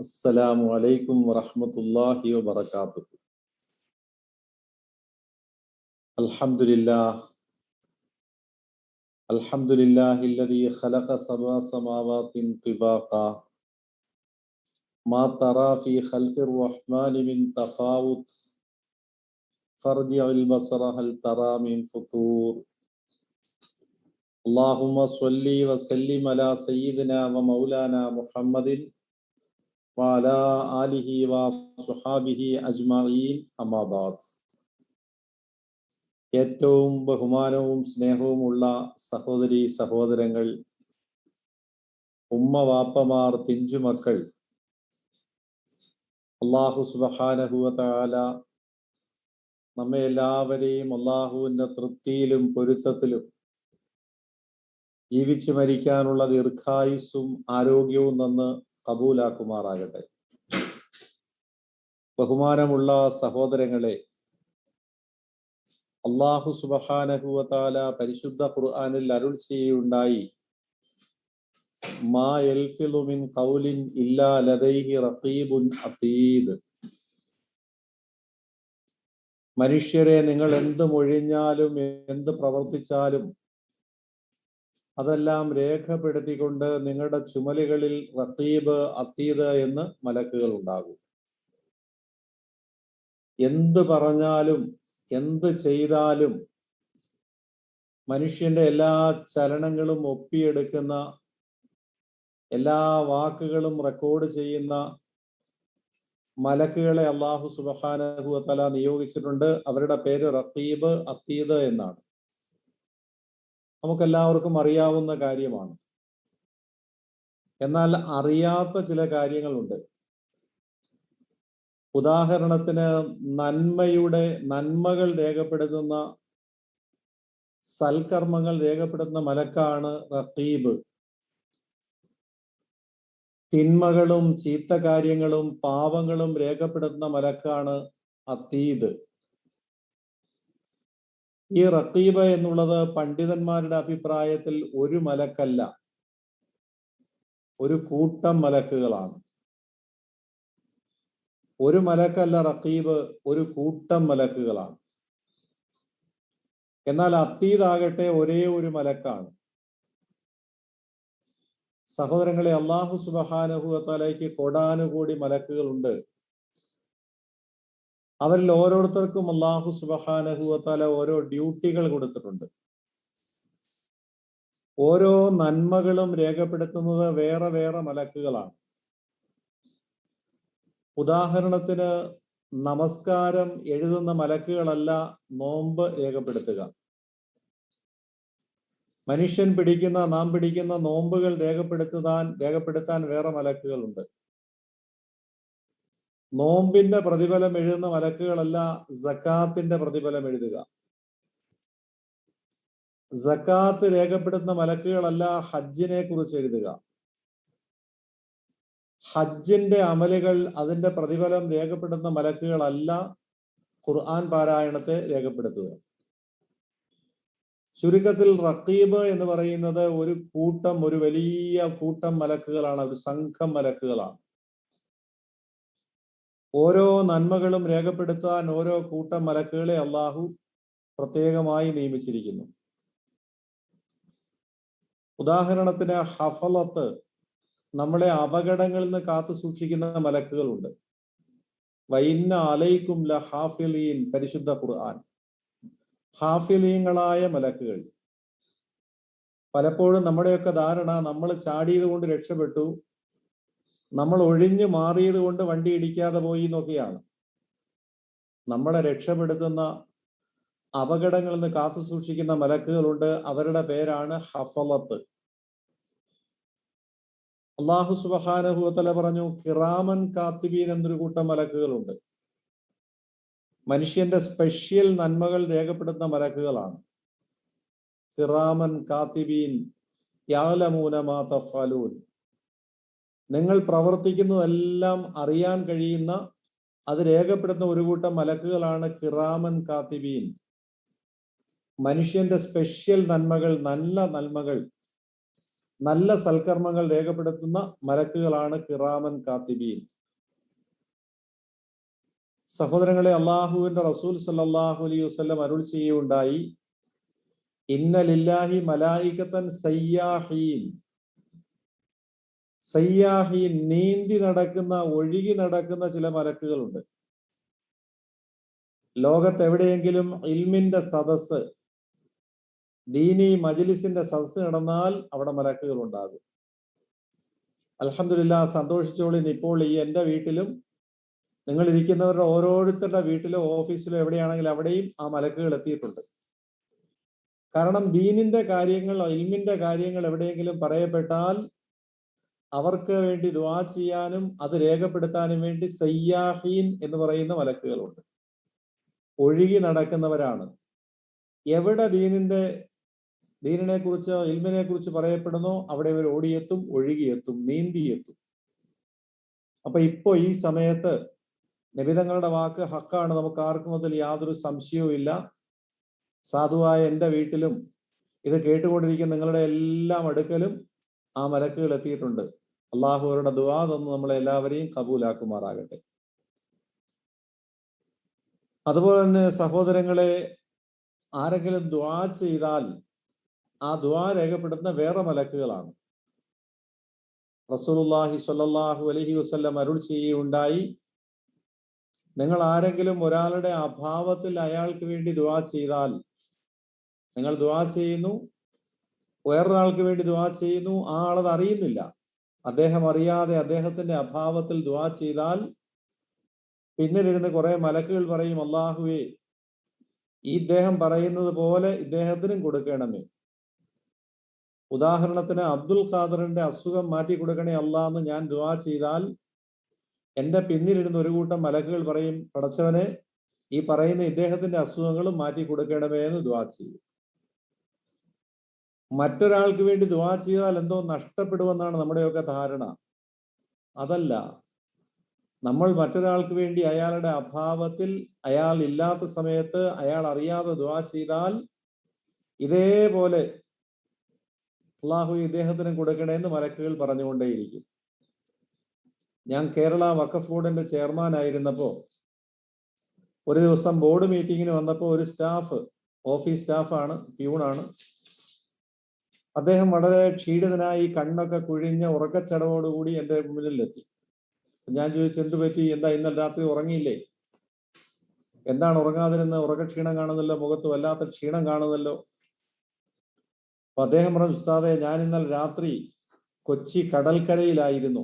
السلام عليكم ورحمة الله وبركاته. الحمد لله. الحمد لله الذي خلق سبع سماوات طباقا. ما ترى في خلق الرحمن من تفاوت. فارجع البصر هل ترى من فطور؟ اللهم صل وسلم على سيدنا ومولانا محمد وعلى آله وصحابه أجمعين أما بعد ഏറ്റവും ബഹുമാനവും സ്നേഹവുമുള്ള സഹോദരി സഹോദരങ്ങൾ ഉമ്മ വാപ്പമാർ പിഞ്ചുമക്കൾ അള്ളാഹു സുബഹാനഹുവല നമ്മെ എല്ലാവരെയും അള്ളാഹുവിന്റെ തൃപ്തിയിലും പൊരുത്തത്തിലും ജീവിച്ചു മരിക്കാനുള്ള ദീർഘായുസ്സും ആരോഗ്യവും നന്ന് കബൂലാക്കുമാറാകട്ടെ. ബഹുമാനമുള്ള സഹോദരങ്ങളെ അള്ളാഹു സുബഹാനഹുവതാല പരിശുദ്ധ ഖുർആാനിൽ അരുൾ ചെയ്യുണ്ടായി മാ എൽഫിലുമിൻ മിൻ ഖൗലിൻ ഇല്ലാ ലദൈഹി റഖീബുൻ അതീദ് മനുഷ്യരെ നിങ്ങൾ എന്ത് മൊഴിഞ്ഞാലും എന്ത് പ്രവർത്തിച്ചാലും അതെല്ലാം രേഖപ്പെടുത്തിക്കൊണ്ട് നിങ്ങളുടെ ചുമലുകളിൽ റത്തീബ് അത്തീദ് എന്ന് മലക്കുകൾ ഉണ്ടാകും. എന്ത് പറഞ്ഞാലും എന്ത് ചെയ്താലും മനുഷ്യന്റെ എല്ലാ ചലനങ്ങളും ഒപ്പിയെടുക്കുന്ന എല്ലാ വാക്കുകളും റെക്കോർഡ് ചെയ്യുന്ന മലക്കുകളെ അള്ളാഹു സുബഹാനഹുവത്തല നിയോഗിച്ചിട്ടുണ്ട്. അവരുടെ പേര് റത്തീബ് അത്തീദ് എന്നാണ്. നമുക്കെല്ലാവർക്കും അറിയാവുന്ന കാര്യമാണ്. എന്നാൽ അറിയാത്ത ചില കാര്യങ്ങളുണ്ട്. ഉദാഹരണത്തിന് നന്മയുടെ നന്മകൾ രേഖപ്പെടുത്തുന്ന സൽക്കർമ്മങ്ങൾ രേഖപ്പെടുത്തുന്ന മലക്കാണ് റഹീബ് തിന്മകളും ചീത്ത കാര്യങ്ങളും പാവങ്ങളും രേഖപ്പെടുത്തുന്ന മലക്കാണ് അത്തീദ് ഈ റക്കീബ എന്നുള്ളത് പണ്ഡിതന്മാരുടെ അഭിപ്രായത്തിൽ ഒരു മലക്കല്ല. ഒരു കൂട്ടം മലക്കുകളാണ്. ഒരു മലക്കല്ല റക്കീബ് ഒരു കൂട്ടം മലക്കുകളാണ്. എന്നാൽ അത്തീതാകട്ടെ ഒരേ ഒരു മലക്കാണ്. സഹോദരങ്ങളെ അള്ളാഹു സുബഹാനുഹുവത്തലയ്ക്ക് കൊടാനുകൂടി മലക്കുകളുണ്ട്. അവരിൽ ഓരോരുത്തർക്കും അള്ളാഹു സുബഹാനഹുവത്താല ഓരോ ഡ്യൂട്ടികൾ കൊടുത്തിട്ടുണ്ട്. ഓരോ നന്മകളും രേഖപ്പെടുത്തുന്നത് വേറെ വേറെ മലക്കുകളാണ്. ഉദാഹരണത്തിന് നമസ്കാരം എഴുതുന്ന മലക്കുകളല്ല നോമ്പ് രേഖപ്പെടുത്തുക. മനുഷ്യൻ പിടിക്കുന്ന നാം പിടിക്കുന്ന നോമ്പുകൾ രേഖപ്പെടുത്താൻ രേഖപ്പെടുത്താൻ വേറെ മലക്കുകളുണ്ട്. നോമ്പിന്റെ പ്രതിഫലം എഴുതുന്ന മലക്കുകളല്ല സക്കാത്തിന്റെ പ്രതിഫലം എഴുതുക. സക്കാത്ത് രേഖപ്പെടുത്തുന്ന മലക്കുകളല്ല ഹജ്ജിനെ കുറിച്ച് എഴുതുക. ഹജ്ജിന്റെ അമലുകൾ അതിന്റെ പ്രതിഫലം രേഖപ്പെടുത്തുന്ന മലക്കുകളല്ല ഖുർആൻ പാരായണത്തെ രേഖപ്പെടുത്തുക. ചുരുക്കത്തിൽ റക്കീബ് എന്ന് പറയുന്നത് ഒരു കൂട്ടം ഒരു വലിയ കൂട്ടം മലക്കുകളാണ് ഒരു സംഘം മലക്കുകളാണ് ഓരോ നന്മകളും രേഖപ്പെടുത്താൻ ഓരോ കൂട്ടം മലക്കുകളെ അള്ളാഹു പ്രത്യേകമായി നിയമിച്ചിരിക്കുന്നു. ഉദാഹരണത്തിന് ഹഫലത്ത് നമ്മളെ അപകടങ്ങളിൽ നിന്ന് കാത്തു സൂക്ഷിക്കുന്ന മലക്കുകളുണ്ട്. വൈന്ന അലൈക്കും ല ഹാഫിലീൻ പരിശുദ്ധ ഖുർആൻ. ഹാഫിലീങ്ങളായ മലക്കുകൾ. പലപ്പോഴും നമ്മുടെയൊക്കെ ധാരണ നമ്മൾ ചാടിയത് കൊണ്ട് രക്ഷപ്പെട്ടു നമ്മൾ ഒഴിഞ്ഞു മാറിയത് കൊണ്ട് വണ്ടി ഇടിക്കാതെ പോയി എന്നൊക്കെയാണ്. നമ്മളെ രക്ഷപ്പെടുത്തുന്ന അപകടങ്ങളിൽ നിന്ന് കാത്തു സൂക്ഷിക്കുന്ന മലക്കുകളുണ്ട്. അവരുടെ പേരാണ് ഹഫലത്ത്. അള്ളാഹു സുബഹാനഹുവത്തല പറഞ്ഞു കിറാമൻ കാത്തിബീൻ എന്നൊരു കൂട്ടം മലക്കുകളുണ്ട്. മനുഷ്യന്റെ സ്പെഷ്യൽ നന്മകൾ രേഖപ്പെടുത്തുന്ന മലക്കുകളാണ്. കിറാമൻ കാത്തിബീൻ യാലമൂനമാ തഫലൂൻ നിങ്ങൾ പ്രവർത്തിക്കുന്നതെല്ലാം അറിയാൻ കഴിയുന്ന അത് രേഖപ്പെടുത്തുന്ന ഒരു കൂട്ടം മലക്കുകളാണ് കിറാമൻ കാത്തിബീൻ. മനുഷ്യന്റെ സ്പെഷ്യൽ നന്മകൾ നല്ല നന്മകൾ നല്ല സൽക്കർമ്മങ്ങൾ രേഖപ്പെടുത്തുന്ന മലക്കുകളാണ് കിറാമൻ കാത്തിബീൻ. സഹോദരങ്ങളെ അള്ളാഹുവിന്റെ റസൂൽ സല്ലാഹു അലൈഹി വസ്ലം അരുൾ ചെയ്യുകയുണ്ടായി. ഇന്നലില്ലാഹി ലില്ലാഹി മലായികത്തൻ സയ്യാഹീൻ. സയ്യാഹീൻ നീന്തി നടക്കുന്ന ഒഴുകി നടക്കുന്ന ചില മലക്കുകളുണ്ട്. ലോകത്ത് എവിടെയെങ്കിലും ഇൽമിന്റെ സദസ് ദീനി മജിലിസിന്റെ സദസ് നടന്നാൽ അവിടെ മലക്കുകൾ ഉണ്ടാകും. അലഹമില്ല സന്തോഷിച്ചോളി ഇപ്പോൾ ഈ എന്റെ വീട്ടിലും നിങ്ങൾ ഇരിക്കുന്നവരുടെ ഓരോരുത്തരുടെ വീട്ടിലോ ഓഫീസിലോ എവിടെയാണെങ്കിലും അവിടെയും ആ മലക്കുകൾ എത്തിയിട്ടുണ്ട്. കാരണം ദീനിന്റെ കാര്യങ്ങൾ ഇൽമിന്റെ കാര്യങ്ങൾ എവിടെയെങ്കിലും പറയപ്പെട്ടാൽ അവർക്ക് വേണ്ടി ദുആ ചെയ്യാനും അത് രേഖപ്പെടുത്താനും വേണ്ടി സയ്യാഹീൻ എന്ന് പറയുന്ന മലക്കുകളുണ്ട്. ഒഴുകി നടക്കുന്നവരാണ്. എവിടെ ദീനിന്റെ ദീനിനെ കുറിച്ച് ഇൽമിനെ കുറിച്ച് പറയപ്പെടുന്നോ അവിടെ ഇവർ ഓടിയെത്തും ഒഴുകിയെത്തും നീന്തിയെത്തും. അപ്പൊ ഇപ്പോ ഈ സമയത്ത് നിബിതങ്ങളുടെ വാക്ക് ഹക്കാണ്. നമുക്ക് ആർക്കും അതിൽ യാതൊരു സംശയവും ഇല്ല. സാധുവായ എന്റെ വീട്ടിലും ഇത് കേട്ടുകൊണ്ടിരിക്കുന്ന നിങ്ങളുടെ എല്ലാം അടുക്കലും ആ മലക്കുകൾ എത്തിയിട്ടുണ്ട്. അള്ളാഹു അവരുടെ ദുവാ തന്ന് നമ്മളെ എല്ലാവരെയും കബൂലാക്കുമാറാകട്ടെ. അതുപോലെ തന്നെ സഹോദരങ്ങളെ ആരെങ്കിലും ദ്വാ ചെയ്താൽ ആ ദ്വാ രേഖപ്പെടുത്തുന്ന വേറെ മലക്കുകളാണ്. റസൂലുല്ലാഹി സ്വല്ലല്ലാഹു അലഹി വസല്ലം അരുൾ ചെയ്യുകയുണ്ടായി. നിങ്ങൾ ആരെങ്കിലും ഒരാളുടെ അഭാവത്തിൽ അയാൾക്ക് വേണ്ടി ദ്വാ ചെയ്താൽ നിങ്ങൾ ദ്വാ ചെയ്യുന്നു. വേറൊരാൾക്ക് വേണ്ടി ദ്വാ ചെയ്യുന്നു. ആ ആളത് അറിയുന്നില്ല. അദ്ദേഹം അറിയാതെ അദ്ദേഹത്തിന്റെ അഭാവത്തിൽ ദ്വാ ചെയ്താൽ പിന്നിലിരുന്ന് കുറെ മലക്കുകൾ പറയും അള്ളാഹുവേ ഈ ഇദ്ദേഹം പറയുന്നത് പോലെ ഇദ്ദേഹത്തിനും കൊടുക്കണമേ. ഉദാഹരണത്തിന് അബ്ദുൽ ഖാദറിന്റെ അസുഖം മാറ്റി കൊടുക്കണേ അല്ലാന്ന് ഞാൻ ദുവാ ചെയ്താൽ എന്റെ പിന്നിലിരുന്ന് ഒരു കൂട്ടം മലക്കുകൾ പറയും പടച്ചവനെ ഈ പറയുന്ന ഇദ്ദേഹത്തിന്റെ അസുഖങ്ങളും മാറ്റി കൊടുക്കണമേ എന്ന് ദുവാ ചെയ്യും. മറ്റൊരാൾക്ക് വേണ്ടി ദുവാ ചെയ്താൽ എന്തോ നഷ്ടപ്പെടുമെന്നാണ് നമ്മുടെയൊക്കെ ധാരണ. അതല്ല നമ്മൾ മറ്റൊരാൾക്ക് വേണ്ടി അയാളുടെ അഭാവത്തിൽ അയാൾ ഇല്ലാത്ത സമയത്ത് അയാൾ അറിയാതെ ദുവാ ചെയ്താൽ ഇതേപോലെ അള്ളാഹു ഇദ്ദേഹത്തിനും കൊടുക്കണേന്ന് മലക്കുകൾ പറഞ്ഞുകൊണ്ടേയിരിക്കും. ഞാൻ കേരള വഖഫ് ബോർഡിന്റെ ചെയർമാൻ ആയിരുന്നപ്പോ ഒരു ദിവസം ബോർഡ് മീറ്റിങ്ങിന് വന്നപ്പോൾ ഒരു സ്റ്റാഫ് ഓഫീസ് സ്റ്റാഫാണ് പ്യൂണാണ് അദ്ദേഹം വളരെ ക്ഷീണിതനായി കണ്ണൊക്കെ കുഴിഞ്ഞ ഉറക്കച്ചടവോടുകൂടി എന്റെ മുന്നിലെത്തി. ഞാൻ ചോദിച്ചു എന്ത് പറ്റി? എന്താ ഇന്നലെ രാത്രി ഉറങ്ങിയില്ലേ? എന്താണ് ഉറങ്ങാതിരുന്ന? ഉറക്ക ക്ഷീണം കാണുന്നല്ലോ മുഖത്ത് വല്ലാത്ത ക്ഷീണം കാണുന്നല്ലോ. അപ്പൊ അദ്ദേഹം പറഞ്ഞു ഉസ്താദെ ഞാൻ ഇന്നലെ രാത്രി കൊച്ചി കടൽക്കരയിലായിരുന്നു.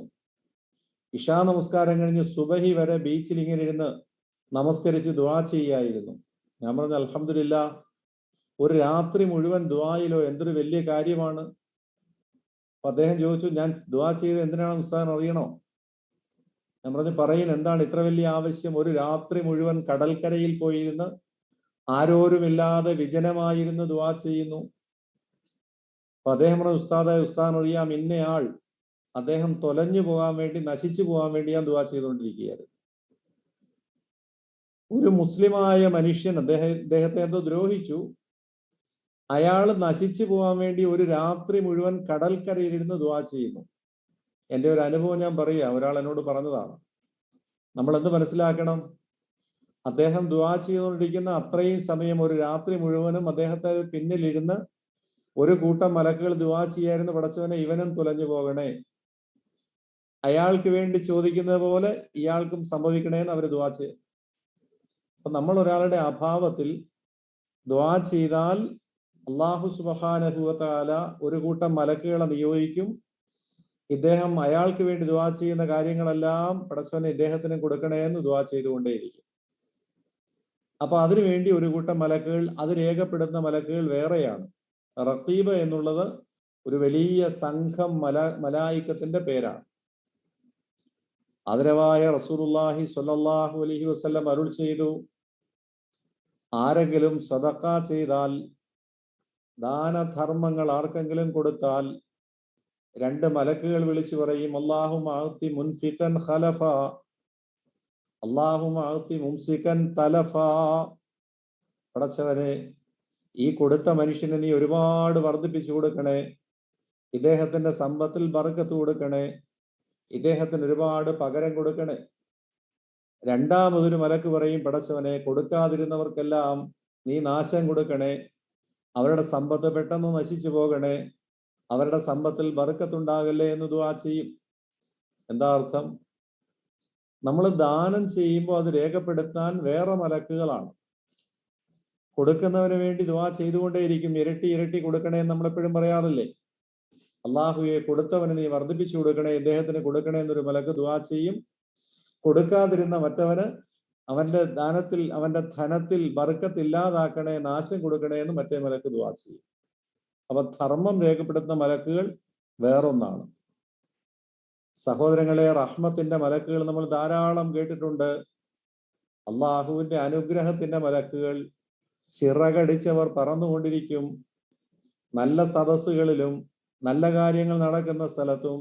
ഇഷാ നമസ്കാരം കഴിഞ്ഞ് സുബഹി വരെ ബീച്ചിൽ ഇങ്ങനെ ഇരുന്ന് നമസ്കരിച്ച് ദ്വാ ചെയ്യായിരുന്നു. ഞാൻ പറഞ്ഞു അലഹമില്ല ഒരു രാത്രി മുഴുവൻ ദുബായിലോ എന്തൊരു വലിയ കാര്യമാണ്? അദ്ദേഹം ചോദിച്ചു ഞാൻ ദുബാ ചെയ്ത് എന്തിനാണ് ഉസ്താദൻ അറിയണോ? ഞാൻ പറഞ്ഞു പറയുന്ന എന്താണ് ഇത്ര വലിയ ആവശ്യം? ഒരു രാത്രി മുഴുവൻ കടൽക്കരയിൽ പോയിരുന്ന് ആരോരുമില്ലാതെ വിജനമായിരുന്ന് ദുബാ ചെയ്യുന്നു. അപ്പൊ അദ്ദേഹം പറഞ്ഞു ഉസ്താദായ ഉസ്താദൻ അറിയാം ഇന്നയാൾ അദ്ദേഹം തൊലഞ്ഞു പോകാൻ വേണ്ടി നശിച്ചു പോകാൻ വേണ്ടി ഞാൻ ദുവാ ചെയ്തുകൊണ്ടിരിക്കുകയായിരുന്നു. ഒരു മുസ്ലിമായ മനുഷ്യൻ അദ്ദേഹം അദ്ദേഹത്തെ എന്തോ ദ്രോഹിച്ചു. അയാൾ നശിച്ചു പോകാൻ വേണ്ടി ഒരു രാത്രി മുഴുവൻ കടൽക്കരയിലിരുന്ന് ദുവാ ചെയ്യുന്നു. എന്റെ ഒരു അനുഭവം ഞാൻ പറയുക ഒരാൾ എന്നോട് പറഞ്ഞതാണ്. നമ്മൾ എന്ത് മനസ്സിലാക്കണം? അദ്ദേഹം ദുവാ ചെയ്തുകൊണ്ടിരിക്കുന്ന അത്രയും സമയം ഒരു രാത്രി മുഴുവനും അദ്ദേഹത്തെ പിന്നിലിരുന്ന് ഒരു കൂട്ടം മലക്കുകൾ ദുവാ ചെയ്യായിരുന്നു. പടച്ചവനെ ഇവനും തുലഞ്ഞു പോകണേ. അയാൾക്ക് വേണ്ടി ചോദിക്കുന്നത് പോലെ ഇയാൾക്കും സംഭവിക്കണേന്ന് അവർ ദുവാ ചെയ്യും അപ്പൊ നമ്മൾ ഒരാളുടെ അഭാവത്തിൽ ദ്വാ ചെയ്താൽ അള്ളാഹു സുബഹാനഹുവല ഒരു കൂട്ടം മലക്കുകളെ നിയോഗിക്കും. ഇദ്ദേഹം അയാൾക്ക് വേണ്ടി ദുവാ ചെയ്യുന്ന കാര്യങ്ങളെല്ലാം പടച്ചവനെ ഇദ്ദേഹത്തിന് കൊടുക്കണേ എന്ന് ദുവാ ചെയ്തുകൊണ്ടേയിരിക്കും. അപ്പൊ അതിനുവേണ്ടി ഒരു കൂട്ടം മലക്കുകൾ അത് രേഖപ്പെടുന്ന മലക്കുകൾ വേറെയാണ്. റത്തീബ എന്നുള്ളത് ഒരു വലിയ സംഘം മല മലായിക്കത്തിന്റെ പേരാണ്. ആദരവായ റസൂലുള്ളാഹി സ്വല്ലല്ലാഹു അലഹി വസല്ലം അരുൾ ചെയ്തു. ആരെങ്കിലും സദക്ക ചെയ്താൽ ദാനധർമ്മങ്ങൾ ആർക്കെങ്കിലും കൊടുത്താൽ രണ്ട് മലക്കുകൾ വിളിച്ചു പറയും അള്ളാഹു മാത്തി മുൻഫിക്കൻ ഖലഫ അള്ളാഹു മാത്തി മുംസിക്കൻ തലഫ. പടച്ചവനെ ഈ കൊടുത്ത മനുഷ്യനെ നീ ഒരുപാട് വർദ്ധിപ്പിച്ചു കൊടുക്കണേ ഇദ്ദേഹത്തിന്റെ സമ്പത്തിൽ ബർക്കത്ത് കൊടുക്കണേ ഇദ്ദേഹത്തിന് ഒരുപാട് പകരം കൊടുക്കണേ. രണ്ടാമതൊരു മലക്ക് പറയും പടച്ചവനെ കൊടുക്കാതിരുന്നവർക്കെല്ലാം നീ നാശം കൊടുക്കണേ അവരുടെ സമ്പത്ത് പെട്ടെന്ന് നശിച്ചു പോകണേ. അവരുടെ സമ്പത്തിൽ ബറുക്കത്തുണ്ടാകല്ലേ എന്ന് ദുവാ ചെയ്യും. എന്താ അർത്ഥം? നമ്മൾ ദാനം ചെയ്യുമ്പോൾ അത് രേഖപ്പെടുത്താൻ വേറെ മലക്കുകളാണ്. കൊടുക്കുന്നവന് വേണ്ടി ദുവാ ചെയ്തുകൊണ്ടേയിരിക്കും ഇരട്ടി ഇരട്ടി കൊടുക്കണേ എന്ന് നമ്മളെപ്പോഴും പറയാറില്ലേ? അള്ളാഹുയെ കൊടുത്തവന് നീ വർദ്ധിപ്പിച്ചു കൊടുക്കണേ ഇദ്ദേഹത്തിന് കൊടുക്കണേ എന്നൊരു മലക്ക് ദുവാ ചെയ്യും. കൊടുക്കാതിരുന്ന മറ്റവന് അവന്റെ ദാനത്തിൽ അവന്റെ ധനത്തിൽ ബർക്കത്ത് ഇല്ലാതാക്കണേ നാശം കൊടുക്കണേ എന്ന് മറ്റേ മലക്ക് ദുവാ ചെയ്യും. അപ്പൊ ധർമ്മം രേഖപ്പെടുത്തുന്ന മലക്കുകൾ വേറൊന്നാണ്. സഹോദരങ്ങളെ റഹ്മത്തിന്റെ മലക്കുകൾ നമ്മൾ ധാരാളം കേട്ടിട്ടുണ്ട്. അള്ളാഹുവിന്റെ അനുഗ്രഹത്തിന്റെ മലക്കുകൾ ചിറകടിച്ചവർ പറന്നുകൊണ്ടിരിക്കും. നല്ല സദസ്സുകളിലും നല്ല കാര്യങ്ങൾ നടക്കുന്ന സ്ഥലത്തും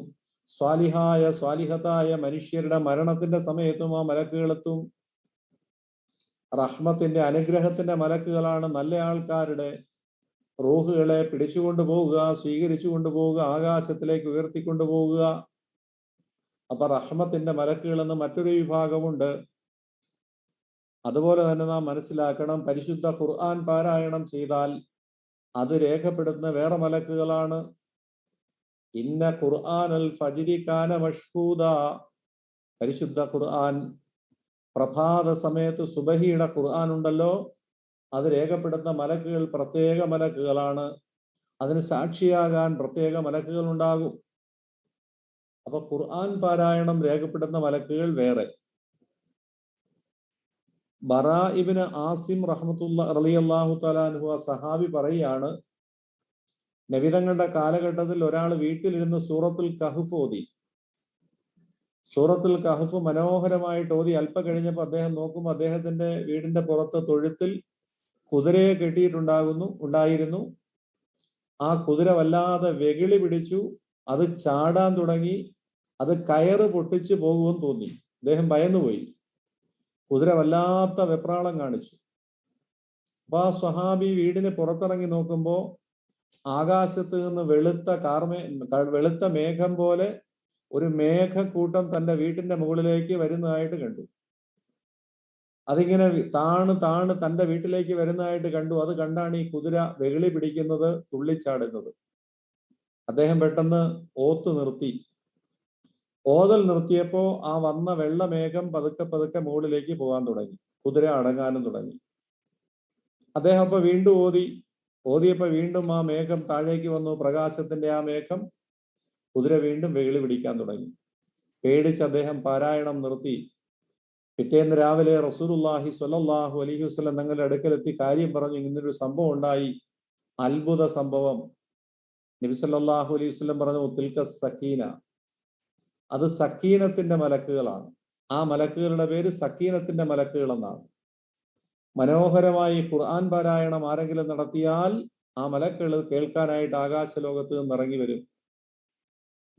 സ്വാലിഹായ സ്വാലിഹത്തായ മനുഷ്യരുടെ മരണത്തിന്റെ സമയത്തും ആ മലക്കുകളെത്തും. റഹ്മത്തിന്റെ അനുഗ്രഹത്തിന്റെ മലക്കുകളാണ് നല്ല ആൾക്കാരുടെ റൂഹുകളെ പിടിച്ചുകൊണ്ടു പോവുക സ്വീകരിച്ചു കൊണ്ടുപോവുക ആകാശത്തിലേക്ക് ഉയർത്തിക്കൊണ്ടു പോവുക അപ്പൊ റഹ്മത്തിന്റെ മലക്കുകൾ എന്ന് മറ്റൊരു വിഭാഗമുണ്ട്. അതുപോലെ തന്നെ നാം മനസ്സിലാക്കണം പരിശുദ്ധ ഖുർആൻ പാരായണം ചെയ്താൽ അത് രേഖപ്പെടുത്തുന്ന വേറെ മലക്കുകളാണ്. ഇന്ന ഖുർആൻ അൽ ഫജിരി കാന മഷ്ഹൂദ. പരിശുദ്ധ ഖുർആൻ പ്രഭാത സമയത്ത് സുബഹിയുടെ ഖുർആൻ ഉണ്ടല്ലോ അത് രേഖപ്പെടുത്തുന്ന മലക്കുകൾ പ്രത്യേക മലക്കുകളാണ്. അതിന് സാക്ഷിയാകാൻ പ്രത്യേക മലക്കുകൾ ഉണ്ടാകും. അപ്പൊ ഖുർആൻ പാരായണം രേഖപ്പെടുത്തുന്ന മലക്കുകൾ വേറെ. ബറാ ഇബിന് ആസിം റഹ്മത്തുള്ള റളിയല്ലാഹു തലാൻഹു ആ സഹാബി പറയാണ് നബിതങ്ങളുടെ കാലഘട്ടത്തിൽ ഒരാൾ വീട്ടിലിരുന്ന് സൂറത്തുൽ കഹുഫോദി ഓതി. സൂറത്തുൽ കഹഫ് മനോഹരമായിട്ട് ഓതി അല്പ കഴിഞ്ഞപ്പോൾ അദ്ദേഹം നോക്കുമ്പോൾ അദ്ദേഹത്തിന്റെ വീടിന്റെ പുറത്ത് തൊഴുത്തിൽ കുതിരയെ കെട്ടിയിട്ടുണ്ടാകുന്നു ഉണ്ടായിരുന്നു. ആ കുതിര വല്ലാതെ വെകിളി പിടിച്ചു അത് ചാടാൻ തുടങ്ങി അത് കയറ് പൊട്ടിച്ചു പോകുമെന്ന് തോന്നി. അദ്ദേഹം ഭയന്നുപോയി. കുതിര വല്ലാത്ത വെപ്രാളം കാണിച്ചു. അപ്പൊ ആ സ്വഹാബി വീടിന് പുറത്തിറങ്ങി നോക്കുമ്പോ ആകാശത്ത് നിന്ന് വെളുത്ത കാർമേ വെളുത്ത മേഘം പോലെ ഒരു മേഘക്കൂട്ടം തന്റെ വീട്ടിന്റെ മുകളിലേക്ക് വരുന്നതായിട്ട് കണ്ടു. അതിങ്ങനെ താണ് താണ് തന്റെ വീട്ടിലേക്ക് വരുന്നതായിട്ട് കണ്ടു. അത് കണ്ടാണ് ഈ കുതിര വെകിളി പിടിക്കുന്നത് തുള്ളിച്ചാടുന്നത്. അദ്ദേഹം പെട്ടെന്ന് ഓത്തു നിർത്തി. ഓതൽ നിർത്തിയപ്പോ ആ വന്ന വെള്ളമേഘം പതുക്കെ പതുക്കെ മുകളിലേക്ക് പോകാൻ തുടങ്ങി. കുതിര അടങ്ങാനും തുടങ്ങി. അദ്ദേഹം അപ്പൊ വീണ്ടും ഓതി. ഓതിയപ്പോ വീണ്ടും ആ മേഘം താഴേക്ക് വന്നു. പ്രകാശത്തിന്റെ ആ മേഘം കുതിര വീണ്ടും വെകിളി പിടിക്കാൻ തുടങ്ങി. പേടിച്ച് അദ്ദേഹം പാരായണം നിർത്തി. പിറ്റേന്ന് രാവിലെ റസൂലുല്ലാഹി സ്വല്ലല്ലാഹു അലഹി വസ്ലം തങ്ങളുടെ അടുക്കലെത്തി കാര്യം പറഞ്ഞു. ഇങ്ങനൊരു സംഭവം ഉണ്ടായി. അത്ഭുത സംഭവം. നബി സല്ലാഹു അലൈഹി വസ്ലം പറഞ്ഞു തിൽക്ക സക്കീന അത് സക്കീനത്തിന്റെ മലക്കുകളാണ്. ആ മലക്കുകളുടെ പേര് സക്കീനത്തിന്റെ മലക്കുകൾ എന്നാണ് മനോഹരമായി ഖുർആൻ പാരായണം ആരെങ്കിലും നടത്തിയാൽ ആ മലക്കുകൾ കേൾക്കാനായിട്ട് ആകാശ ലോകത്ത് നിന്ന് ഇറങ്ങി വരും.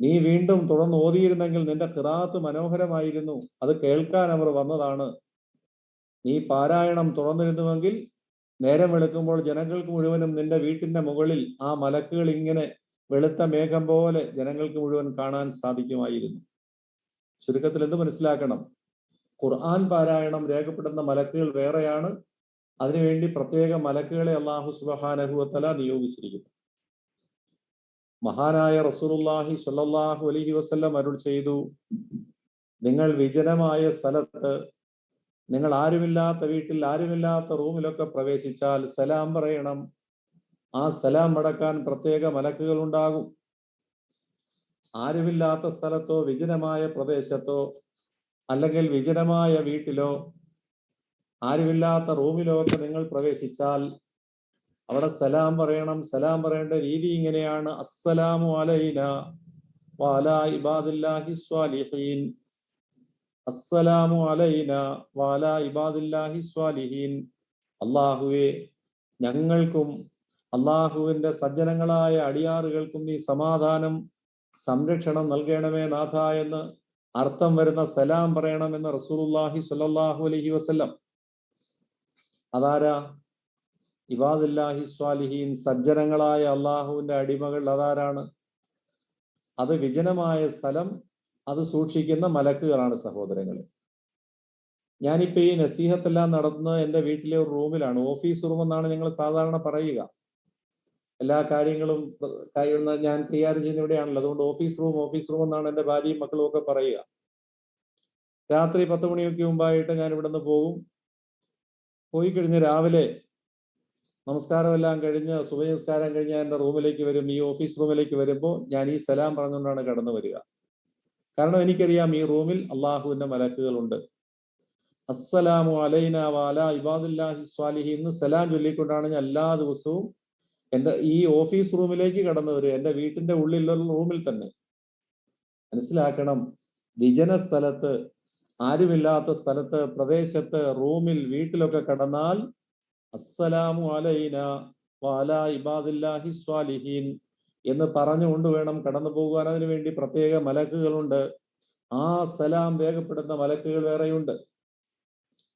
നീ വീണ്ടും തുടർന്ന് ഓതിയിരുന്നെങ്കിൽ നിന്റെ കിറാത്ത് മനോഹരമായിരുന്നു. അത് കേൾക്കാൻ അവർ വന്നതാണ്. നീ പാരായണം തുറന്നിരുന്നുവെങ്കിൽ നേരം വെളുക്കുമ്പോൾ ജനങ്ങൾക്ക് മുഴുവനും നിന്റെ വീട്ടിന്റെ മുകളിൽ ആ മലക്കുകൾ ഇങ്ങനെ വെളുത്ത മേഘം പോലെ ജനങ്ങൾക്ക് മുഴുവൻ കാണാൻ സാധിക്കുമായിരുന്നു. ചുരുക്കത്തിൽ എന്ത് മനസ്സിലാക്കണം? ഖുർആൻ പാരായണം രേഖപ്പെടുന്ന മലക്കുകൾ വേറെയാണ്. അതിനുവേണ്ടി പ്രത്യേക മലക്കുകളെ അള്ളാഹു സുബഹാനഹുവത്തല നിയോഗിച്ചിരിക്കുന്നു. മഹാനായ റസൂലുള്ളാഹി സ്വല്ലല്ലാഹു അലൈഹി വസല്ലം അരുൾ ചെയ്തു. നിങ്ങൾ വിജനമായ സ്ഥലത്ത് നിങ്ങൾ ആരുമില്ലാത്ത വീട്ടിൽ ആരുമില്ലാത്ത റൂമിലൊക്കെ പ്രവേശിച്ചാൽ സലാം പറയണം. ആ സലാം മടക്കാൻ പ്രത്യേക മലക്കുകൾ ഉണ്ടാകും. ആരുമില്ലാത്ത സ്ഥലത്തോ വിജനമായ പ്രദേശത്തോ അല്ലെങ്കിൽ വിജനമായ വീട്ടിലോ ആരുമില്ലാത്ത റൂമിലോ ഒക്കെ നിങ്ങൾ പ്രവേശിച്ചാൽ അവിടെ സലാം പറയണം സലാം പറയേണ്ട രീതി ഇങ്ങനെയാണ്. അസ്സലാമു അലൈന വാല ഇബാദില്ലാഹി സ്വാലിഹീൻ. അസ്സലാമു അലൈന വാല ഇബാദില്ലാഹി സ്വാലിഹീൻ. അള്ളാഹുവെ ഞങ്ങൾക്കും അള്ളാഹുവിന്റെ സജ്ജനങ്ങളായ അടിയാറുകൾക്കും നീ സമാധാനം സംരക്ഷണം നൽകണമേ നാഥ എന്ന് അർത്ഥം വരുന്ന സലാം പറയണമെന്ന് റസൂലുള്ളാഹി സ്വല്ലല്ലാഹു അലഹി വസല്ലം. അതാരാ? ഇബാദുല്ലാഹി സ്വാലിഹീൻ സജ്ജനങ്ങളായ അള്ളാഹുവിന്റെ അടിമകൾ അതാരാണ്? അത് വിജനമായ സ്ഥലം അത് സൂക്ഷിക്കുന്ന മലക്കുകളാണ് സഹോദരങ്ങൾ ഞാനിപ്പോ ഈ നസീഹത്തെല്ലാം നടത്തുന്നത് എന്റെ വീട്ടിലെ ഒരു റൂമിലാണ്. ഓഫീസ് റൂം എന്നാണ് ഞങ്ങൾ സാധാരണ പറയുക. എല്ലാ കാര്യങ്ങളും ഞാൻ കൈകാര്യം ചെയ്യുന്ന ഇവിടെയാണല്ലോ. അതുകൊണ്ട് ഓഫീസ് റൂം ഓഫീസ് റൂം എന്നാണ് എന്റെ ഭാര്യയും മക്കളും ഒക്കെ പറയുക. രാത്രി പത്ത് മണിയൊക്കെ മുമ്പായിട്ട് ഞാൻ ഇവിടെ നിന്ന് പോകും. പോയി കഴിഞ്ഞ് രാവിലെ നമസ്കാരം എല്ലാം കഴിഞ്ഞ് സുബനമസ്കാരം കഴിഞ്ഞ് എന്റെ റൂമിലേക്ക് വരും. ഈ ഓഫീസ് റൂമിലേക്ക് വരുമ്പോൾ ഞാൻ ഈ സലാം പറഞ്ഞുകൊണ്ടാണ് കടന്നു വരിക. കാരണം എനിക്കറിയാം ഈ റൂമിൽ അള്ളാഹുവിന്റെ മലക്കുകളുണ്ട്. അസ്സലാമു അലൈന വാല ഇബാദുല്ലാഹി സ്വാലിഹി എന്ന് സലാം ചൊല്ലിക്കൊണ്ടാണ് ഞാൻ എല്ലാ ദിവസവും എന്റെ ഈ ഓഫീസ് റൂമിലേക്ക് കടന്നു വരിക. എന്റെ വീട്ടിന്റെ ഉള്ളിലുള്ള റൂമിൽ തന്നെ. മനസ്സിലാക്കണം. വിജന സ്ഥലത്ത് ആരുമില്ലാത്ത സ്ഥലത്ത് പ്രദേശത്ത് റൂമിൽ വീട്ടിലൊക്കെ കടന്നാൽ അസ്സലാമു അലൈന വാല ഇബാദില്ലാഹി സ്വാലിഹീൻ എന്ന് പറഞ്ഞുകൊണ്ട് വേണം കടന്നു പോകുവാൻ. അതിനു വേണ്ടി പ്രത്യേക മലക്കുകളുണ്ട്. ആ സലാം രേഖപ്പെടുന്ന മലക്കുകൾ വേറെയുണ്ട്.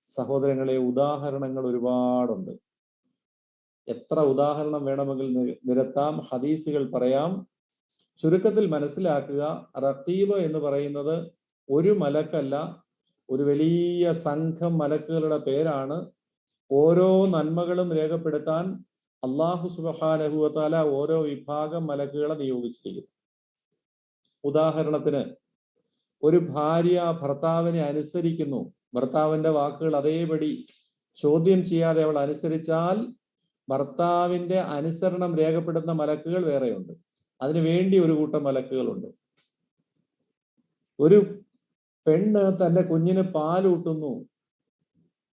സഹോദരങ്ങളെ ഉദാഹരണങ്ങൾ ഒരുപാടുണ്ട്. എത്ര ഉദാഹരണം വേണമെങ്കിൽ നിരത്താം. ഹദീസുകൾ പറയാം. ചുരുക്കത്തിൽ മനസ്സിലാക്കുക. റത്തീബ് എന്ന് പറയുന്നത് ഒരു മലക്കല്ല ഒരു വലിയ സംഘം മലക്കുകളുടെ പേരാണ്. ഓരോ നന്മകളും രേഖപ്പെടുത്താൻ അള്ളാഹു സുബഹാനഹുവത്താല ഓരോ വിഭാഗം മലക്കുകളെ നിയോഗിച്ചിരിക്കുന്നു. ഉദാഹരണത്തിന് ഒരു ഭാര്യ ഭർത്താവിനെ അനുസരിക്കുന്നു. ഭർത്താവിന്റെ വാക്കുകൾ അതേപടി ചോദ്യം ചെയ്യാതെ അവൾ അനുസരിച്ചാൽ ഭർത്താവിന്റെ അനുസരണം രേഖപ്പെടുത്തുന്ന മലക്കുകൾ വേറെയുണ്ട്. അതിനു വേണ്ടി ഒരു കൂട്ടം മലക്കുകളുണ്ട്. ഒരു പെണ്ണ് തന്റെ കുഞ്ഞിന് പാലൂട്ടുന്നു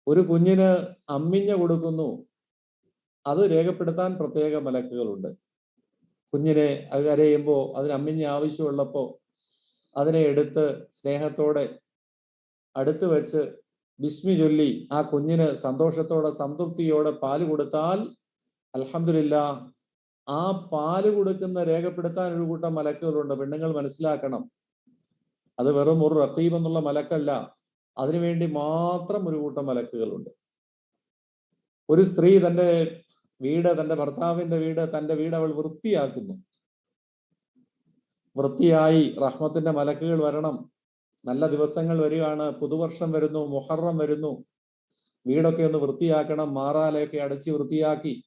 ഒരു കുഞ്ഞിന് അമ്മിഞ്ഞ കൊടുക്കുന്നു. അത് രേഖപ്പെടുത്താൻ പ്രത്യേക മലക്കുകളുണ്ട്. കുഞ്ഞിനെ അത് കരയുമ്പോൾ അതിന് അമ്മിഞ്ഞ ആവശ്യമുള്ളപ്പോൾ അതിനെ എടുത്ത് സ്നേഹത്തോടെ അടുത്ത് വെച്ച് ബിസ്മി ചൊല്ലി ആ കുഞ്ഞിന് സന്തോഷത്തോടെ സംതൃപ്തിയോടെ പാൽ കൊടുത്താൽ അലഹമില്ല ആ പാൽ കൊടുക്കുന്ന രേഖപ്പെടുത്താൻ ഒരു കൂട്ടം മലക്കുകളുണ്ട്. പെണ്ണുങ്ങൾ മനസ്സിലാക്കണം. അത് വെറും ഒരു റത്തീബ് എന്നുള്ള മലക്കല്ല. അതിനുവേണ്ടി മാത്രം ഒരു കൂട്ടം മലക്കുകളുണ്ട് ഒരു സ്ത്രീ തന്റെ വീട് തന്റെ ഭർത്താവിന്റെ വീട് തന്റെ വീട് അവൾ വൃത്തിയാക്കുന്നു. വൃത്തിയായി റഹ്മത്തിന്റെ മലക്കുകൾ വരണം. നല്ല ദിവസങ്ങൾ വരികയാണ് പുതുവർഷം വരുന്നു മുഹറം വരുന്നു. വീടൊക്കെ ഒന്ന് വൃത്തിയാക്കണം മാറാലയൊക്കെ അടച്ച് വൃത്തിയാക്കി.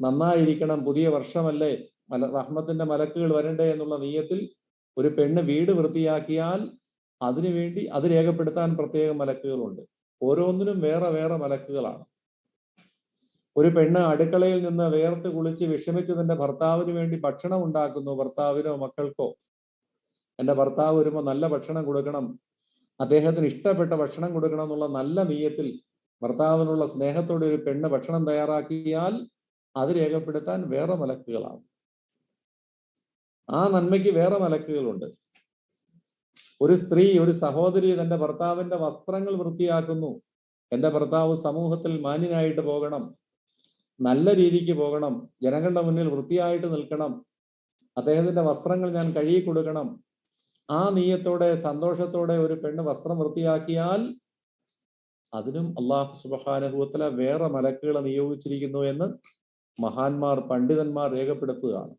നന്നായിരിക്കണം പുതിയ വർഷമല്ലേ? മല റഹ്മത്തിന്റെ മലക്കുകൾ വരണ്ടേ എന്നുള്ള നീയത്തിൽ ഒരു പെണ്ണ് വീട് വൃത്തിയാക്കിയാൽ അതിനുവേണ്ടി അത് രേഖപ്പെടുത്താൻ പ്രത്യേക മലക്കുകളുണ്ട്. ഓരോന്നിനും വേറെ വേറെ മലക്കുകളാണ്. ഒരു പെണ്ണ് അടുക്കളയിൽ നിന്ന് വേർത്ത് കുളിച്ച് വിഷമിച്ച് തന്റെ ഭർത്താവിന് വേണ്ടി ഭക്ഷണം ഉണ്ടാക്കുന്നു ഭർത്താവിനോ മക്കൾക്കോ. എന്റെ ഭർത്താവ് വരുമ്പോൾ നല്ല ഭക്ഷണം കൊടുക്കണം അദ്ദേഹത്തിന് ഇഷ്ടപ്പെട്ട ഭക്ഷണം കൊടുക്കണം എന്നുള്ള നല്ല നീയത്തിൽ ഭർത്താവിനുള്ള സ്നേഹത്തോടെ ഒരു പെണ്ണ് ഭക്ഷണം തയ്യാറാക്കിയാൽ അത് രേഖപ്പെടുത്താൻ വേറെ മലക്കുകളാണ്. ആ നന്മയ്ക്ക് വേറെ മലക്കുകളുണ്ട്. ഒരു സ്ത്രീ ഒരു സഹോദരി തന്റെ ഭർത്താവിന്റെ വസ്ത്രങ്ങൾ വൃത്തിയാക്കുന്നു. എന്റെ ഭർത്താവ് സമൂഹത്തിൽ മാന്യനായിട്ട് പോകണം. നല്ല രീതിക്ക് പോകണം. ജനങ്ങളുടെ മുന്നിൽ വൃത്തിയായിട്ട് നിൽക്കണം. അദ്ദേഹത്തിന്റെ വസ്ത്രങ്ങൾ ഞാൻ കഴുകി കൊടുക്കണം. ആ നീയത്തോടെ സന്തോഷത്തോടെ ഒരു പെണ്ണ് വസ്ത്രം വൃത്തിയാക്കിയാൽ അതിനും അള്ളാഹു സുബഹാനുഭവത്തില വേറെ മലക്കുകളെ നിയോഗിച്ചിരിക്കുന്നു എന്ന് മഹാന്മാർ പണ്ഡിതന്മാർ രേഖപ്പെടുത്തുകയാണ്.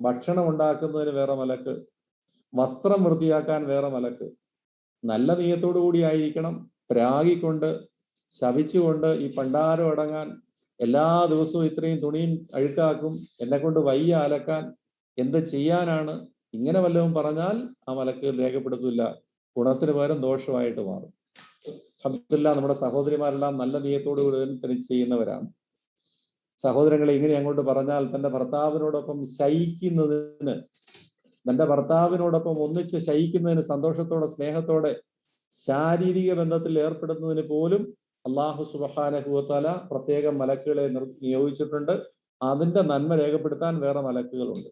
ഭക്ഷണം ഉണ്ടാക്കുന്നതിന് വേറെ മലക്ക് വസ്ത്രം വൃത്തിയാക്കാൻ വേറെ മലക്ക്. നല്ല നീയത്തോടു കൂടി ആയിരിക്കണം. പ്രാഗിക്കൊണ്ട് ശവിച്ചുകൊണ്ട് ഈ പണ്ടാരം അടങ്ങാൻ എല്ലാ ദിവസവും ഇത്രയും തുണിയും അഴുക്കാക്കും എന്നെ കൊണ്ട് വയ്യ അലക്കാൻ എന്ത് ചെയ്യാനാണ്? ഇങ്ങനെ വല്ലതും പറഞ്ഞാൽ ആ മലക്ക് രേഖപ്പെടുത്തില്ല ഗുണത്തിന് പകരം ദോഷമായിട്ട് മാറും. അബ്ദുല്ല നമ്മുടെ സഹോദരിമാരെല്ലാം നല്ല നീയത്തോടു കൂടി ചെയ്യുന്നവരാണ്. സഹോദരങ്ങളെ ഇങ്ങനെ അങ്ങോട്ട് പറഞ്ഞാൽ തന്റെ ഭർത്താവിനോടൊപ്പം ശയിക്കുന്നതിന് തന്റെ ഭർത്താവിനോടൊപ്പം ഒന്നിച്ച് ശയിക്കുന്നതിന് സന്തോഷത്തോടെ സ്നേഹത്തോടെ ശാരീരിക ബന്ധത്തിൽ ഏർപ്പെടുന്നതിന് പോലും അള്ളാഹു സുബഹാനഹുവത്താല പ്രത്യേകം മലക്കുകളെ നിയോഗിച്ചിട്ടുണ്ട്. അതിന്റെ നന്മ രേഖപ്പെടുത്താൻ വേറെ മലക്കുകളുണ്ട്.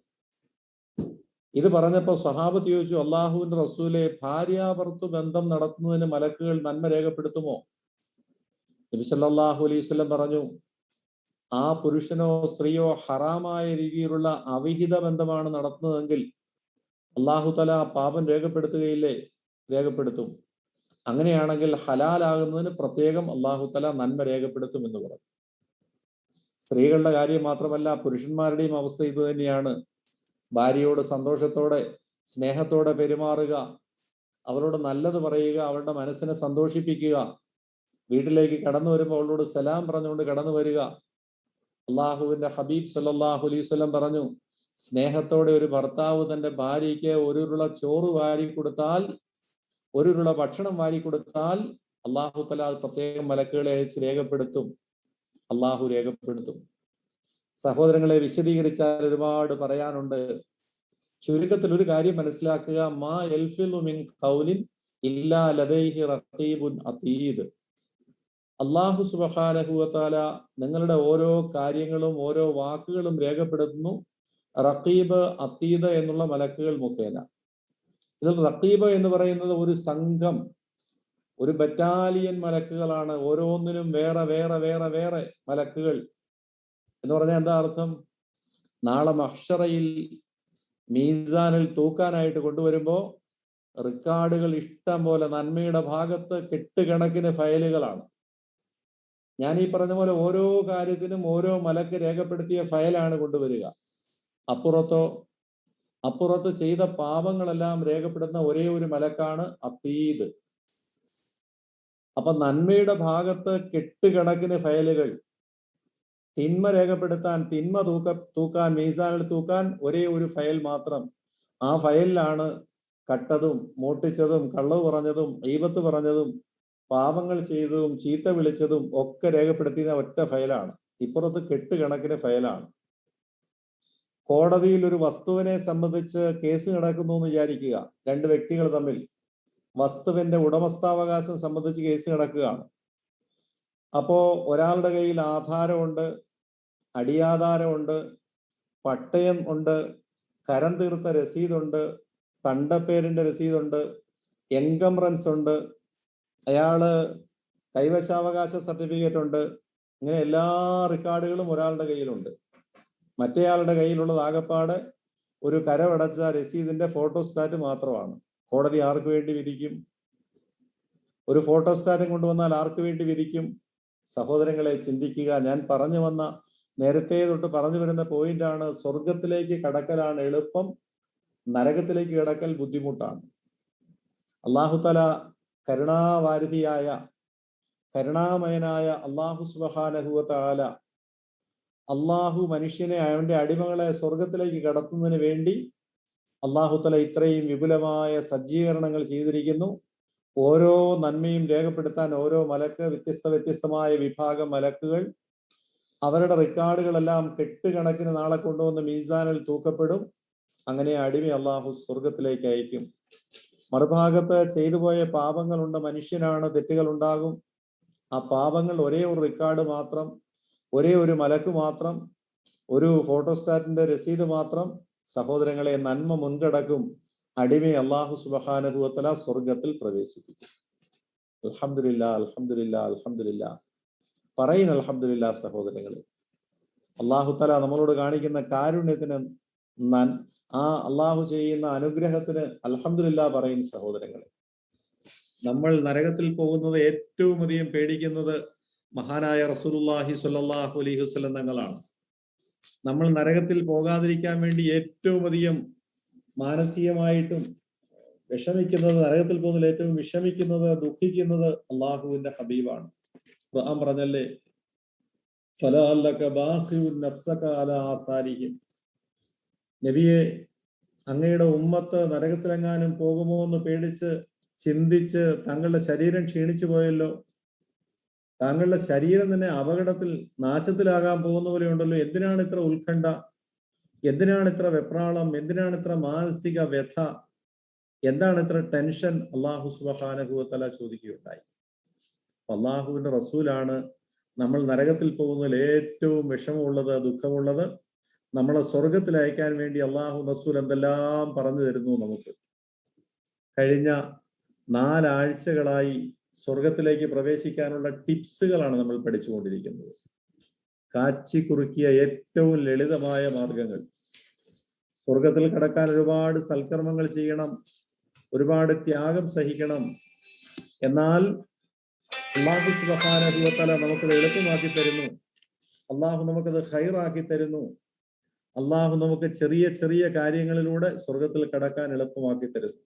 ഇത് പറഞ്ഞപ്പോൾ സഹാബത്ത് ചോദിച്ചു അള്ളാഹുവിന്റെ റസൂലെ ഭാര്യാഭർത്തു ബന്ധം നടത്തുന്നതിന് മലക്കുകൾ നന്മ രേഖപ്പെടുത്തുമോ? നബിസല്ലാഹു അലൈഹി വസല്ലം പറഞ്ഞു ആ പുരുഷനോ സ്ത്രീയോ ഹറാമായ രീതിയിലുള്ള അവിഹിത ബന്ധമാണ് നടത്തുന്നതെങ്കിൽ അള്ളാഹു തല പാപം രേഖപ്പെടുത്തുകയില്ലേ? രേഖപ്പെടുത്തും. അങ്ങനെയാണെങ്കിൽ ഹലാലാകുന്നതിന് പ്രത്യേകം അള്ളാഹു തല നന്മ രേഖപ്പെടുത്തും എന്ന് പറഞ്ഞു സ്ത്രീകളുടെ കാര്യം മാത്രമല്ല പുരുഷന്മാരുടെയും അവസ്ഥ ഇത് തന്നെയാണ്. ഭാര്യയോട് സന്തോഷത്തോടെ സ്നേഹത്തോടെ പെരുമാറുക അവരോട് നല്ലത് പറയുക അവരുടെ മനസ്സിനെ സന്തോഷിപ്പിക്കുക വീട്ടിലേക്ക് കടന്നു വരുമ്പോൾ അവളോട് സലാം പറഞ്ഞുകൊണ്ട് കടന്നു വരിക. അള്ളാഹുവിന്റെ ഹബീബ് സല്ലാഹു അലൈഹി വസല്ലം പറഞ്ഞു സ്നേഹത്തോടെ ഒരു ഭർത്താവ് തന്റെ ഭാര്യയ്ക്ക് ഒരുരുള ചോറ് വാരി കൊടുത്താൽ ഒരുരുള ഭക്ഷണം വാരി കൊടുത്താൽ അള്ളാഹു തല പ്രത്യേകം മലക്കുകളെ അയച്ച് രേഖപ്പെടുത്തും. അള്ളാഹു രേഖപ്പെടുത്തും. സഹോദരങ്ങളെ വിശദീകരിച്ചാൽ ഒരുപാട് പറയാനുണ്ട്. ചുരുക്കത്തിൽ ഒരു കാര്യം മനസ്സിലാക്കുക. മാ എൽഫിൻ ഖൗലിൻ ഇല്ലാ ലദൈഹി റഖീബുൻ അതീദ്. അള്ളാഹു സുബഹാനഹുവത്താല നിങ്ങളുടെ ഓരോ കാര്യങ്ങളും ഓരോ വാക്കുകളും രേഖപ്പെടുത്തുന്നു. റഖീബ് അതീത എന്നുള്ള മലക്കുകൾ മുഖേന. ഇതിൽ റഖീബ് എന്ന് പറയുന്നത് ഒരു സംഘം ഒരു ബറ്റാലിയൻ മലക്കുകളാണ്. ഓരോന്നിനും വേറെ വേറെ വേറെ വേറെ മലക്കുകൾ. എന്ന് പറഞ്ഞാൽ എന്താ അർത്ഥം? നാളെ മഹ്ഷറയിൽ മീസാനിൽ തൂക്കാനായിട്ട് കൊണ്ടുവരുമ്പോൾ റെക്കോർഡുകൾ ഇഷ്ടം പോലെ നന്മയുടെ ഭാഗത്ത് കെട്ടുകണക്കിന് ഫയലുകളാണ്. ഞാൻ ഈ പറഞ്ഞ പോലെ ഓരോ കാര്യത്തിനും ഓരോ മലക്ക് രേഖപ്പെടുത്തിയ ഫയലാണ് കൊണ്ടുവരിക. അപ്പുറത്തോ അപ്പുറത്ത് ചെയ്ത പാപങ്ങളെല്ലാം രേഖപ്പെടുന്ന ഒരേ ഒരു മലക്കാണ് അത്തീത് അപ്പൊ നന്മയുടെ ഭാഗത്ത് കെട്ടുകിടക്കുന്ന ഫയലുകൾ തിന്മ രേഖപ്പെടുത്താൻ തിന്മ തൂക്ക തൂക്കാൻ മീസാനിൽ തൂക്കാൻ ഒരേ ഒരു ഫയൽ മാത്രം. ആ ഫയലിലാണ് കട്ടതും മോട്ടിച്ചതും കള്ളവ് പറഞ്ഞതും ഈപത്ത് പറഞ്ഞതും പാപങ്ങൾ ചെയ്തതും ചീത്ത വിളിച്ചതും ഒക്കെ രേഖപ്പെടുത്തിയ ഒറ്റ ഫയലാണ്. ഇപ്പുറത്ത് കെട്ടുകണക്കിന് ഫയലാണ്. കോടതിയിൽ ഒരു വസ്തുവിനെ സംബന്ധിച്ച് കേസ് നടക്കുന്നു എന്ന് വിചാരിക്കുക. രണ്ട് വ്യക്തികൾ തമ്മിൽ വസ്തുവിന്റെ ഉടമസ്ഥാവകാശം സംബന്ധിച്ച് കേസ് നടക്കുകയാണ്. അപ്പോ ഒരാളുടെ കയ്യിൽ ആധാരമുണ്ട് അടിയാധാരമുണ്ട് പട്ടയം ഉണ്ട് കരം തീർത്ത രസീതുണ്ട് തണ്ടപ്പേരിന്റെ രസീതുണ്ട് എൻകംറൻസ് ഉണ്ട് അയാൾ കൈവശാവകാശ സർട്ടിഫിക്കറ്റ് ഉണ്ട് ഇങ്ങനെ എല്ലാ റെക്കോർഡുകളും ഒരാളുടെ കയ്യിലുണ്ട്. മറ്റേയാളുടെ കയ്യിലുള്ളത് ആകപ്പാടെ ഒരു കരമടച്ച രസീതിന്റെ ഫോട്ടോസ്റ്റാറ്റ് മാത്രമാണ്. കോടതി ആർക്ക് വേണ്ടി വിധിക്കും? ഒരു ഫോട്ടോസ്റ്റാറ്റും കൊണ്ടുവന്നാൽ ആർക്ക് വേണ്ടി വിധിക്കും? സഹോദരങ്ങളെ ചിന്തിക്കുക. ഞാൻ പറഞ്ഞു വന്ന നേരത്തെ തൊട്ട് പറഞ്ഞു വരുന്ന പോയിന്റ് ആണ് സ്വർഗത്തിലേക്ക് കടക്കലാണ് എളുപ്പം നരകത്തിലേക്ക് കിടക്കൽ ബുദ്ധിമുട്ടാണ്. അള്ളാഹുതല കരുണാവാരിധിയായ കരുണാമയനായ അള്ളാഹു സുബഹാനഹുവ അള്ളാഹു മനുഷ്യനെ അവന്റെ അടിമകളെ സ്വർഗത്തിലേക്ക് കടത്തുന്നതിന് വേണ്ടി അള്ളാഹുത്തല ഇത്രയും വിപുലമായ സജ്ജീകരണങ്ങൾ ചെയ്തിരിക്കുന്നു. ഓരോ നന്മയും രേഖപ്പെടുത്താൻ ഓരോ മലക്ക് വ്യത്യസ്ത വ്യത്യസ്തമായ വിഭാഗം മലക്കുകൾ. അവരുടെ റെക്കോർഡുകളെല്ലാം കെട്ടുകണക്കിന് നാളെ കൊണ്ടുവന്ന് മീസാനിൽ തൂക്കപ്പെടും. അങ്ങനെ അടിമ അള്ളാഹു സ്വർഗത്തിലേക്ക് അയക്കും. മറുഭാഗത്ത് ചെയ്തുപോയ പാപങ്ങളുണ്ട്. മനുഷ്യനാണ് തെറ്റുകൾ ഉണ്ടാകും. ആ പാപങ്ങൾ ഒരേ ഒരു റെക്കോർഡ് മാത്രം ഒരേ ഒരു മലക്ക് മാത്രം ഒരു ഫോട്ടോസ്റ്റാറ്റിന്റെ രസീത് മാത്രം സഹോദരങ്ങളെ നന്മ മുൻകടക്കും അടിമയെ അള്ളാഹു സുബഹാനുഭവത്തല സ്വർഗത്തിൽ പ്രവേശിപ്പിക്കും. അലഹമില്ല അലഹമില്ല അലഹമില്ല പറയുന്ന അലഹമില്ല സഹോദരങ്ങളെ അള്ളാഹു തല നമ്മളോട് കാണിക്കുന്ന കാരുണ്യത്തിന് നൻ ആ അള്ളാഹു ചെയ്യുന്ന അനുഗ്രഹത്തിന് അലഹമില്ല പറയുന്ന സഹോദരങ്ങളെ. നമ്മൾ നരകത്തിൽ പോകുന്നത് ഏറ്റവും അധികം പേടിക്കുന്നത് മഹാനായ റസൂലുല്ലാഹി സ്വല്ലല്ലാഹു അലൈഹി വസല്ലം തങ്ങളാണ്. നമ്മൾ നരകത്തിൽ പോകാതിരിക്കാൻ വേണ്ടി ഏറ്റവും അധികം മാനസികമായിട്ടും വിഷമിക്കുന്നത് നരകത്തിൽ പോകുന്നതിൽ ഏറ്റവും വിഷമിക്കുന്നത് ദുഃഖിക്കുന്നത് അള്ളാഹുവിന്റെ ഹബീബാണ്. ഖുർആൻ പറഞ്ഞല്ലേ നബിയെ അങ്ങയുടെ ഉമ്മത്ത് നരകത്തിലെങ്ങാനും പോകുമോ എന്ന് പേടിച്ച് ചിന്തിച്ച് തങ്ങളുടെ ശരീരം ക്ഷീണിച്ചു പോയല്ലോ. താങ്കളുടെ ശരീരം തന്നെ അപകടത്തിൽ നാശത്തിലാകാൻ പോകുന്ന പോലെ ഉണ്ടല്ലോ. എന്തിനാണ് ഇത്ര ഉത്കണ്ഠ? എന്തിനാണ് ഇത്ര വെപ്രാളം? എന്തിനാണ് ഇത്ര മാനസിക വ്യഥ? എന്താണ് ഇത്ര ടെൻഷൻ? അള്ളാഹു സുബഹാനഹുവത്തല ചോദിക്കുകയുണ്ടായി. അള്ളാഹുവിന്റെ റസൂലാണ് നമ്മൾ നരകത്തിൽ പോകുന്നതിൽ ഏറ്റവും വിഷമമുള്ളത് ദുഃഖമുള്ളത്. നമ്മളെ സ്വർഗത്തിൽ അയക്കാൻ വേണ്ടി അള്ളാഹു റസൂൽ എന്തെല്ലാം പറഞ്ഞു തരുന്നു നമുക്ക്. കഴിഞ്ഞ നാലാഴ്ചകളായി സ്വർഗത്തിലേക്ക് പ്രവേശിക്കാനുള്ള ടിപ്സുകളാണ് നമ്മൾ പഠിച്ചുകൊണ്ടിരിക്കുന്നത്. കാച്ചി കുറുക്കിയ ഏറ്റവും ലളിതമായ മാർഗങ്ങൾ. സ്വർഗത്തിൽ കടക്കാൻ ഒരുപാട് സൽക്കർമ്മങ്ങൾ ചെയ്യണം ഒരുപാട് ത്യാഗം സഹിക്കണം. എന്നാൽ അള്ളാഹു സുബഹാനുഭവത്തല നമുക്കത് എളുപ്പമാക്കി തരുന്നു. അള്ളാഹു നമുക്കത് ഹൈറാക്കി തരുന്നു. അള്ളാഹു നമുക്ക് ചെറിയ ചെറിയ കാര്യങ്ങളിലൂടെ സ്വർഗത്തിൽ കടക്കാൻ എളുപ്പമാക്കി തരുന്നു.